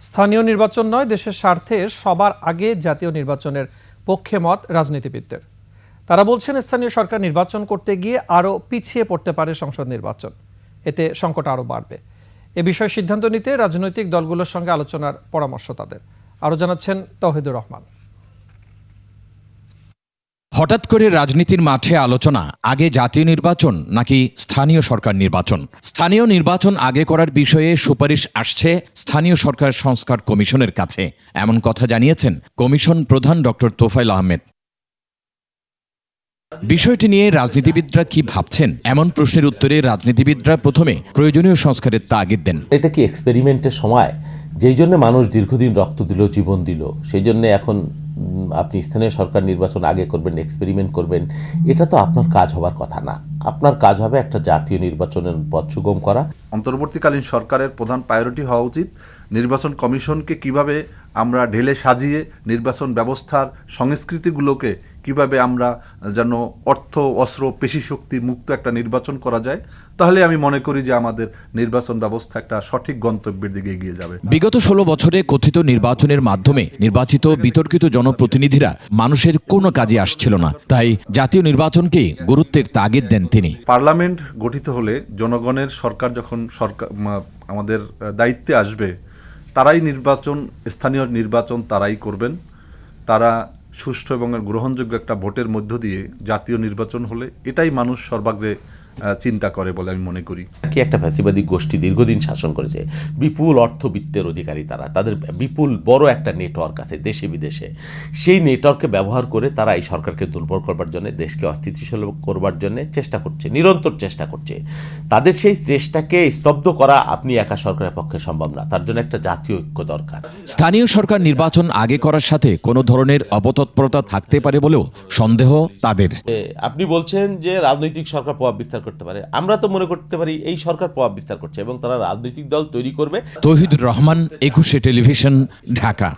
স্থানীয় নির্বাচন নয়, দেশের স্বার্থে সবার আগে জাতীয় নির্বাচনের পক্ষে মত রাজনীতিবিদদের। তারা বলছেন, স্থানীয় সরকার নির্বাচন করতে গিয়ে আরও পিছিয়ে পড়তে পারে সংসদ নির্বাচন। এতে সংকট আরও বাড়বে। এ বিষয়ে সিদ্ধান্ত নিতে রাজনৈতিক দলগুলোর সঙ্গে আলোচনার পরামর্শ তাদের। আরও জানাচ্ছেন তহিদুর রহমান। হঠাৎ করে রাজনীতির মাঠে আলোচনা, আগে জাতীয় নির্বাচন, নাকি স্থানীয় সরকার নির্বাচন? স্থানীয় নির্বাচন আগে করার বিষয়ে সুপারিশ আসছে স্থানীয় সরকার সংস্কার কমিশনের কাছে, এমন কথা জানিয়েছেন কমিশন প্রধান ডক্টর তোফাইল আহমেদ। বিষয়টি নিয়ে রাজনীতিবিদরা কি ভাবছেন? এমন প্রশ্নের উত্তরে রাজনীতিবিদরা প্রথমে প্রয়োজনীয় সংস্কারের তাগিদ দেন। এটা কি এক্সপেরিমেন্টের সময়? যেই জন্য মানুষ দীর্ঘদিন রক্ত দিল, জীবন দিল, সেই জন্য এখন আপনি স্থানীয় সরকার নির্বাচন আগে করবেন এক্সপেরিমেন্ট করবেন, এটা তো আপনার কাজ হবার কথা না। আপনার কাজ হবে একটা জাতীয় নির্বাচনের পথ সুগম করা। অন্তর্বর্তীকালীন সরকারের প্রধান প্রায়োরিটি হওয়া উচিত। নির্বাচন কমিশনকে কীভাবে আমরা ঢেলে সাজিয়ে নির্বাচন ব্যবস্থার সংস্কৃতিগুলোকে কীভাবে আমরা যেন অর্থ অস্ত্র পেশি শক্তি মুক্ত একটা নির্বাচন করা যায় তাহলে আমি মনে করি যে আমাদের নির্বাচন ব্যবস্থা একটা সঠিক গন্তব্যের দিকে এগিয়ে যাবে। বিগত ষোলো বছরে কথিত নির্বাচনের মাধ্যমে নির্বাচিত বিতর্কিত জনপ্রতিনিধিরা মানুষের কোনো কাজে আসছিল না। তাই জাতীয় নির্বাচনকে গুরুত্বের তাগিদ দেন তিনি। পার্লামেন্ট গঠিত হলে জনগণের সরকার যখন সরকার আমাদের দায়িত্বে আসবে তারাই নির্বাচন স্থানীয় নির্বাচন তারাই করবেন। তারা সুষ্ঠু এবং গ্রহণযোগ্য একটা ভোটের মধ্য দিয়ে জাতীয় নির্বাচন হলে এটাই মানুষ সর্বাগ্রে চিন্তা করে বলে আমি মনে করি। কি একটা ফ্যাসিবাদী গোষ্ঠী দীর্ঘদিন শাসন করেছে বিপুল অর্থবিত্তের অধিকারী তারা তাদের বিপুল বড় একটা নেটওয়ার্ক আছে দেশে বিদেশে। সেই নেটওয়ার্ককে ব্যবহার করে তারা এই সরকারকে দুর্বল করবার জন্য দেশকে অস্থিতিশীল করবার জন্য চেষ্টা করছে নিরন্তর চেষ্টা করছে। তাদের সেই চেষ্টাকে স্তব্ধ করা আপনি একা সরকারের পক্ষে সম্ভব না তার জন্য একটা জাতীয় ঐক্য দরকার। স্থানীয় সরকার নির্বাচন আগে করার সাথে কোনো ধরনের অপতৎপরতা থাকতে পারে বলেও সন্দেহ তাদের। আপনি বলছেন যে রাজনৈতিক সরকার প্রভাব বিস্তার করতে পারে। আমরা তো মনে করতে পারি এই সরকার প্রভাব বিস্তার করছে এবং তারা রাজনৈতিক দল তৈরি করবে। তহিদুর রহমান, একুশে টেলিভিশন, ঢাকা।